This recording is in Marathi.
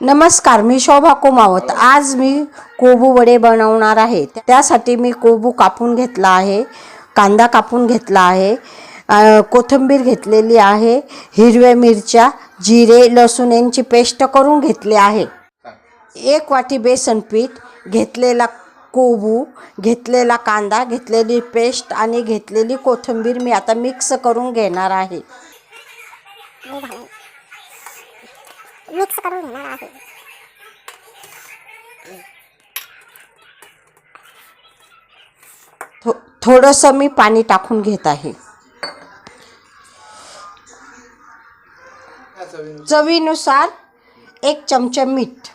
नमस्कार मी शोभा कुमावत. आज मी कोबू वडे बनवणार आहे. त्यासाठी मी कोबू कापून घेतला आहे कांदा कापून घेतला आहे कोथिंबीर घेतलेली आहे हिरव्या मिरच्या जिरे लसूण यांची पेस्ट करून घेतली आहे. एक वाटी बेसन पीठ घेतलेला कोबू घेतलेला कांदा घेतलेली पेस्ट आणि घेतलेली कोथिंबीर मी आता मिक्स करून घेणार आहे. मिक्स करून घेणार आहे थो थोडंसं मी पाणी टाकून घेत आहे. चवीनुसार एक चमचा मीठ.